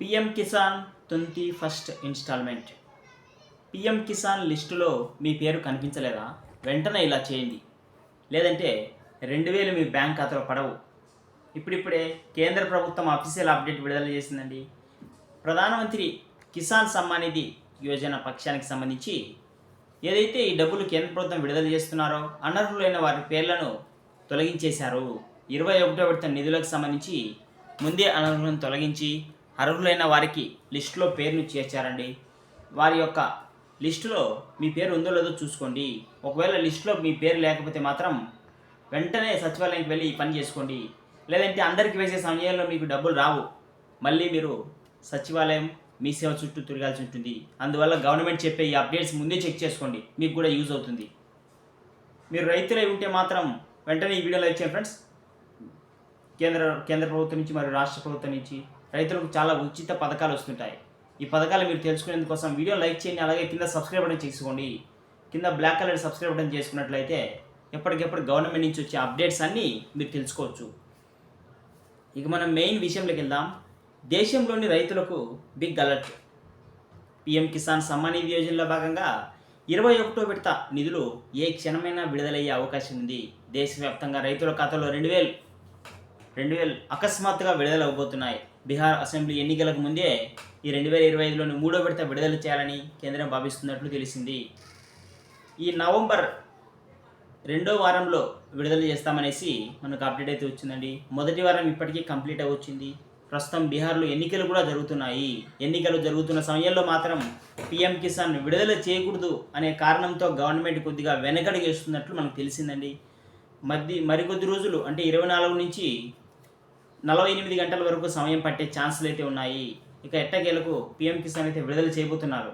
PM Kisan twenty first instalment. PM Kisan లిస్టులో మీ పేరు కనిపించలేదా? వెంటనే ఇలా చేయండి. లేదంటే రెండు వేలు మీ బ్యాంక్ ఖాతాలో పడవు. ఇప్పుడిప్పుడే కేంద్ర ప్రభుత్వం అఫీషియల్ అప్డేట్ విడుదల చేసిందండి. ప్రధానమంత్రి కిసాన్ సమ్మాన్ నిధి యోజన పక్షానికి సంబంధించి ఏదైతే ఈ డబ్బులు కేంద్ర ప్రభుత్వం విడుదల చేస్తున్నారో అనర్హులైన వారి పేర్లను తొలగించేశారు. ఇరవై ఒకటో విడత నిధులకు సంబంధించి ముందే అనర్హులను తొలగించి అర్హులైన వారికి లిస్టులో పేరును చేర్చారండి. వారి యొక్క లిస్టులో మీ పేరు ఉందో లేదో చూసుకోండి. ఒకవేళ లిస్టులో మీ పేరు లేకపోతే మాత్రం వెంటనే సచివాలయానికి వెళ్ళి పని చేసుకోండి. లేదంటే అందరికి వేసే సమయంలో మీకు డబ్బులు రావు. మళ్ళీ మీరు సచివాలయం మీ సేవ చుట్టూ తిరగాల్సి ఉంటుంది. అందువల్ల గవర్నమెంట్ చెప్పే ఈ అప్డేట్స్ ముందే చెక్ చేసుకోండి. మీకు కూడా యూజ్ అవుతుంది. మీరు రైతులై ఉంటే మాత్రం వెంటనే ఈ వీడియోలో ఇచ్చాను ఫ్రెండ్స్ కేంద్ర కేంద్ర ప్రభుత్వం నుంచి మరియు రాష్ట్ర ప్రభుత్వం నుంచి రైతులకు చాలా ఉచిత పథకాలు వస్తుంటాయి. ఈ పథకాలు మీరు తెలుసుకునేందుకోసం వీడియో లైక్ చేయండి అలాగే కింద సబ్స్క్రైబ్ బటన్ చేసుకోండి. కింద బ్లాక్ కలర్ సబ్స్క్రైబ్ బటన్ చేసుకున్నట్లయితే ఎప్పటికెప్పుడు గవర్నమెంట్ నుంచి వచ్చే అప్డేట్స్ అన్నీ మీరు తెలుసుకోవచ్చు. ఇక మనం మెయిన్ విషయంలోకి వెళ్దాం. దేశంలోని రైతులకు big alert. PM Kisan Samman Nidhi యోజనలో భాగంగా ఇరవై ఒకటో విడత నిధులు ఏ క్షణమైనా విడుదలయ్యే అవకాశం ఉంది. దేశవ్యాప్తంగా రైతుల ఖాతాలో రెండు వేలు రెండు వేలు అకస్మాత్తుగా విడుదల అవబోతున్నాయి. బీహార్ అసెంబ్లీ ఎన్నికలకు ముందే ఈ రెండు వేల ఇరవై ఐదులోని మూడో విడత విడుదల చేయాలని కేంద్రం భావిస్తున్నట్లు తెలిసింది. ఈ నవంబర్ రెండో వారంలో విడుదల చేస్తామనేసి మనకు అప్డేట్ అయితే వచ్చిందండి. మొదటి వారం ఇప్పటికీ కంప్లీట్ అవ్వచ్చింది. ప్రస్తుతం బీహార్లో ఎన్నికలు కూడా జరుగుతున్నాయి. ఎన్నికలు జరుగుతున్న సమయంలో మాత్రం పిఎం కిసాన్ విడుదల చేయకూడదు అనే కారణంతో గవర్నమెంట్ కొద్దిగా వెనకడుగు చేస్తున్నట్లు మనకు తెలిసిందండి. మధ్య మరికొద్ది రోజులు అంటే ఇరవై నాలుగు నుంచి నలభై ఎనిమిది గంటల వరకు సమయం పట్టే ఛాన్సులు అయితే ఉన్నాయి. ఇక ఎట్టకేలకు పిఎం కిసాన్ అయితే విడుదల చేయబోతున్నారు.